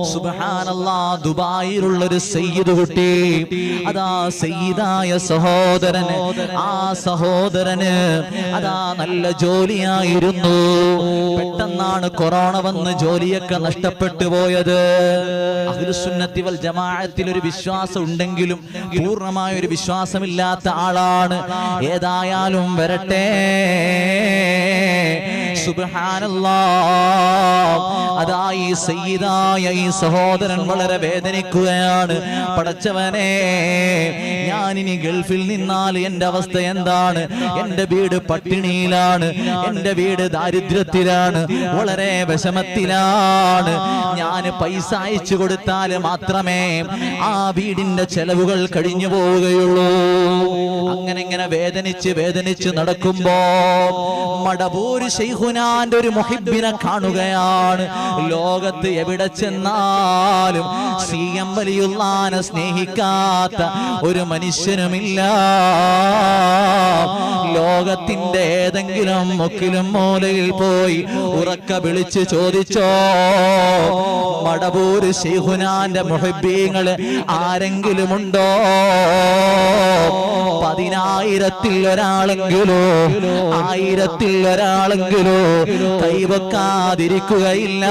സുബ്ഹാനല്ലാ ദുബായിലുള്ള ഒരു സയ്യിദ് കുട്ടി. അതാ സയ്യിദായ സഹോദരന് ആ സഹോദരന് അതാ നല്ല ജോലിയായിരുന്നു. പെട്ടെന്നാണ് കൊറോണ വന്ന് ജോലിയൊക്കെ നഷ്ടപ്പെട്ടു പോയത്. അഹ്ലുസുന്നത്തി വൽ ജമാഅത്തിൽ ഒരു വിശ്വാസം ഉണ്ടെങ്കിലും പൂർണമായ ഒരു വിശ്വാസമില്ലാത്ത ആളാണ്. ഏതായാലും വരട്ടെ. അതാ ഈ സയ്യിദായ ഈ സഹോദരൻ വളരെ വേദനിക്കുകയാണ്. പടച്ചവനെ ഞാൻ ഇനി ഗൾഫിൽ നിന്നാൽ എന്റെ അവസ്ഥ എന്താണ്? എന്റെ വീട് പട്ടിണിയിലാണ്. എന്റെ വീട് ദാരിദ്ര്യത്തിലാണ്. വളരെ വിഷമത്തിലാണ്. ഞാൻ പൈസ അയച്ചു കൊടുത്താൽ മാത്രമേ ആ വീടിന്റെ ചെലവുകൾ കഴിഞ്ഞു പോവുകയുള്ളൂ. അങ്ങനെ ഇങ്ങനെ വേദനിച്ച് വേദനിച്ച് നടക്കുമ്പോ മടപൂര് ശൈഹുനാന്റെ ഒരു മുഹിബിനെ കാണുകയാണ്. ലോകത്ത് എവിടെ ചെന്നാലും സി എം വലിയുള്ളാനെ സ്നേഹിക്കാത്ത ഒരു മനുഷ്യനുമില്ല. ലോകത്തിന്റെ ഏതെങ്കിലും മുക്കിലും മൂലയിൽ പോയി ഉറക്ക വിളിച്ച് ചോദിച്ചോ? മടപൂര് ശൈഹുനാന്റെ മുഹബീങ്ങൾ ആരെങ്കിലും ഉണ്ടോ പതിനായിരത്തിൽ ഒരാളെങ്കിലോ ആയിരത്തിൽ ഒരാളെങ്കിലോ കൈവക്കാതിരിക്കുകയില്ല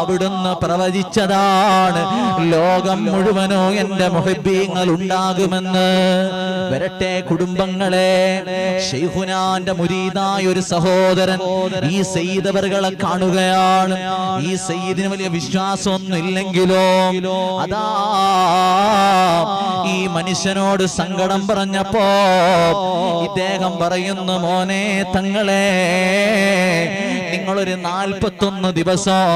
അവിടുന്ന് പ്രവചിച്ചതാണ് ലോകം മുഴുവനോ എന്റെ മുഹബീങ്ങൾ ഉണ്ടാകുമെന്ന്. വരട്ടെ കുടുംബങ്ങളെ ഷെയ്ഹുനാന്റെ മുരീതായ ഒരു സഹോദരൻ ഈ സെയ്തവറുകളെ കാണുകയാണ്. ഈ സെയ്ദിന് വലിയ വിശ്വാസമൊന്നും ഇല്ലെങ്കിലോ അതാ ഈ മനുഷ്യനോട് സങ്കടം പറഞ്ഞപ്പോ ഇദ്ദേഹം പറയുന്നു മോനെ തങ്ങളെ നിങ്ങളൊരു നാൽപ്പത്തൊന്ന് ദിവസം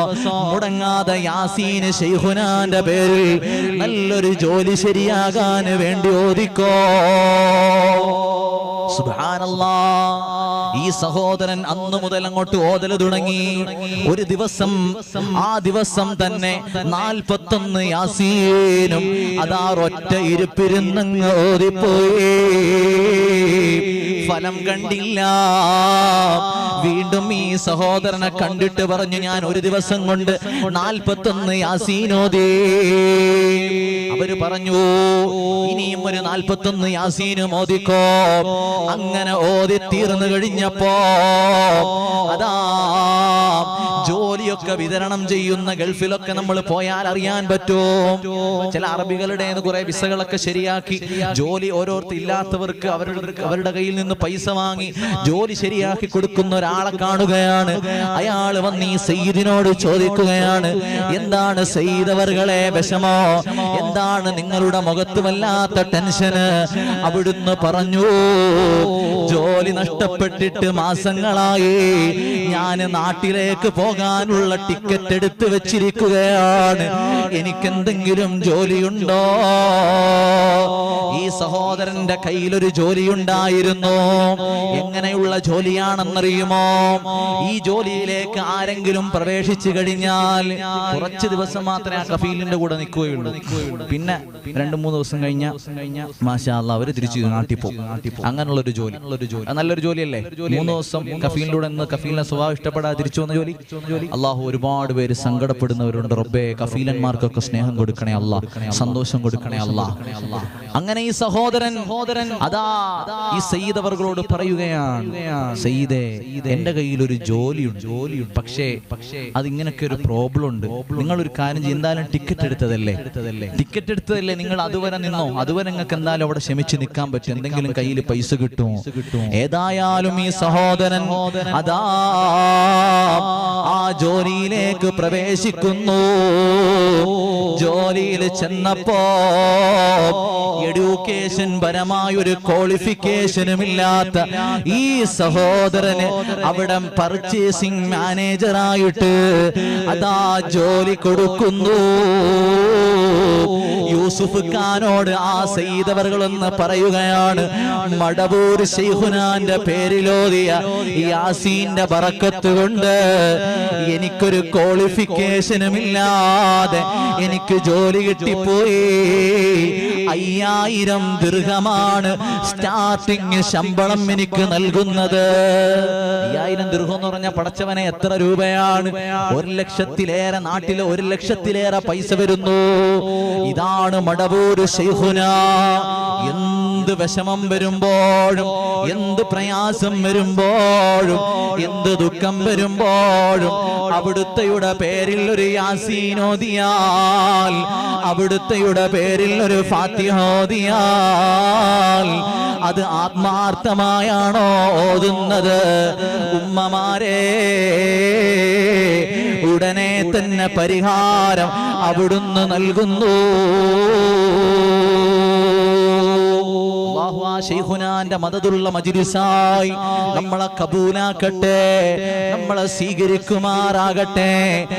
മുടങ്ങാതെ യാസീന് ഷെയ്ഹുനാന്റെ പേരിൽ നല്ലൊരു ജോലി ശരിയാകാൻ വേണ്ടി ഓദിക്കോ സുബ്ഹാനല്ലാ ഈ സഹോദരൻ അന്നു മുതൽ അങ്ങോട്ട് ഓതൽ തുടങ്ങി. ഒരു ദിവസം ആ ദിവസം തന്നെ നാൽപ്പത്തൊന്ന് യാസീനും അതാ ഒറ്റ ഇരുപ്പിരുന്നങ്ങ് ഓതിപ്പോയി. ഫലം കണ്ടില്ല. വീണ്ടും ഈ സഹോദരനെ കണ്ടിട്ട് പറഞ്ഞു ഞാൻ ഒരു ദിവസം കൊണ്ട് നാൽപ്പത്തൊന്ന് യാസീനോദേ അവർ പറഞ്ഞു ഇനിയും ഒരു നാൽപ്പത്തൊന്ന് യാസീനും ഓദിക്കോ അങ്ങനെ ഓതി തീർന്നു കഴിഞ്ഞപ്പോ അതാ വിതരണം ചെയ്യുന്ന ഗൾഫിലൊക്കെ നമ്മൾ പോയാൽ അറിയാൻ പറ്റും. ചില അറബികളുടെ കുറെ വിസകളൊക്കെ ശരിയാക്കി. ജോലി ഓരോരുത്തർ ഇല്ലാത്തവർക്ക് അവരുടെ അവരുടെ കയ്യിൽ നിന്ന് പൈസ വാങ്ങി ജോലി ശരിയാക്കി കൊടുക്കുന്ന ഒരാളെ കാണുകയാണ്. അയാൾ വന്ന് ഈ സയ്യിദിനോട് ചോദിക്കുകയാണ് എന്താണ് സയ്യിദവറുകളെ വിഷമോ? എന്താണ് നിങ്ങളുടെ മുഖത്ത് വല്ലാത്ത ടെൻഷന്? അവിടുന്ന് പറഞ്ഞു ജോലി നഷ്ടപ്പെട്ടിട്ട് മാസങ്ങളായി ഞാൻ നാട്ടിലേക്ക് പോകാനുള്ള ടിക്കറ്റ് എടുത്തു വെച്ചിരിക്കുകയാണ്. എനിക്കെന്തെങ്കിലും ജോലിയുണ്ടോ? ഈ സഹോദരന്റെ കയ്യിലൊരു ജോലിയുണ്ടായിരുന്നു? എങ്ങനെയുള്ള ജോലിയാണെന്നറിയുമോ? ഈ ജോലിയിലേക്ക് ആരെങ്കിലും പ്രവേശിച്ചു കഴിഞ്ഞാൽ കുറച്ച് ദിവസം മാത്രമേ ആ കഫീലിന്റെ കൂടെ നിൽക്കുകയുള്ളൂ. പിന്നെ രണ്ടു മൂന്ന് ദിവസം കഴിഞ്ഞ മാഷാ അവർ തിരിച്ചു നാട്ടിൽ പോകും അങ്ങനെയുള്ള ഒരു ജോലി നല്ലൊരു ജോലിയല്ലേ? മൂന്ന് ദിവസം കഫീലിലൂടെ നിന്ന് കഫീലിനെ സ്വഭാവം ഇഷ്ടപ്പെടാതെ തിരിച്ചു വന്ന ജോലി? അള്ളാഹു ഒരുപാട് പേര് സങ്കടപ്പെടുന്നവരുണ്ട്. റബ്ബേ കഫീലന്മാർക്കൊക്കെ സ്നേഹം കൊടുക്കണേ അല്ല. സന്തോഷം കൊടുക്കണേ അല്ല. അങ്ങനെ ഈ സഹോദരൻ സഹോദരൻ അതാ ഈ സയ്യിദ് അവർകളോട് പറയുകയാണ് സയ്യിദേ എന്റെ കയ്യിൽ ഒരു ജോലിയുണ്ട്. ജോലിയുണ്ട് പക്ഷേ പക്ഷേ അതിങ്ങനൊക്കെ ഒരു പ്രോബ്ലം ഉണ്ട് നിങ്ങൾ ഒരു കാര്യം എന്തായാലും ടിക്കറ്റ് എടുത്തതല്ലേ? ടിക്കറ്റ് എടുത്തതല്ലേ? നിങ്ങൾ അതുവരെ നിന്നോ? അതുവരെ നിങ്ങൾക്ക് എന്തായാലും അവിടെ ക്ഷമിച്ച് നിൽക്കാൻ പറ്റും. എന്തെങ്കിലും കയ്യിൽ പൈസ കിട്ടും ഏതായാലും ഈ സഹോദരൻ അതാ ആ ജോലിയിലേക്ക് പ്രവേശിക്കുന്നു. ജോലിയിൽ ചെന്നപ്പോ എഡ്യൂക്കേഷൻ പരമായ ഒരു ക്വാളിഫിക്കേഷനും ഇല്ലാത്ത ഈ സഹോദരന് അവിടെ പർച്ചേസിംഗ് മാനേജറായിട്ട് അതാ ജോലി കൊടുക്കുന്നു. യൂസുഫ് ഖാനോട് ആ സെയ്തവറുകളെന്ന് പറയുകയാണ് മടവൂർ ഷെയ്ഹുനാന്റെ പേരിലോതിയ യാസീന്റെ ബറക്കത്ത് കൊണ്ട് എനിക്കൊരു ക്വാളിഫിക്കേഷനും ഇല്ലാതെ എനിക്ക് ജോലി കിട്ടിപ്പോയി. അയ്യായിരം ദീർഘമാണ് സ്റ്റാർട്ടിങ് ശമ്പളം എനിക്ക് നൽകുന്നത്. അയ്യായിരം ദീർഘം എന്ന് പറഞ്ഞാൽ പടച്ചവനെ എത്ര രൂപയാണ്? ഒരു ലക്ഷത്തിലേറെ നാട്ടിലെ ഒരു ലക്ഷത്തിലേറെ പൈസ വരുന്നു. ഇതാണ് മടവൂര് ശൈഖുന വിഷമം വരുമ്പോഴും എന്ത് പ്രയാസം വരുമ്പോഴും എന്ത് ദുഃഖം വരുമ്പോഴും അവിടുത്തെയുടെ പേരിൽ ഒരു യാസീനോദിയാൽ അവിടുത്തെയുടെ പേരിൽ ഒരു ഫാത്തിഹോദിയാൽ അത് ആത്മാർത്ഥമായാണോ ഓതുന്നത്. ഉമ്മമാരെ ഉടനെ തന്നെ പരിഹാരം അവിടുന്ന് നൽകുന്നു. ശൈഖുനാന്റെ മദതുള്ള മജിലിസായി. നമ്മളെ കബൂലാക്കട്ടെ. നമ്മളെ സ്വീകരിക്കുമാറാകട്ടെ.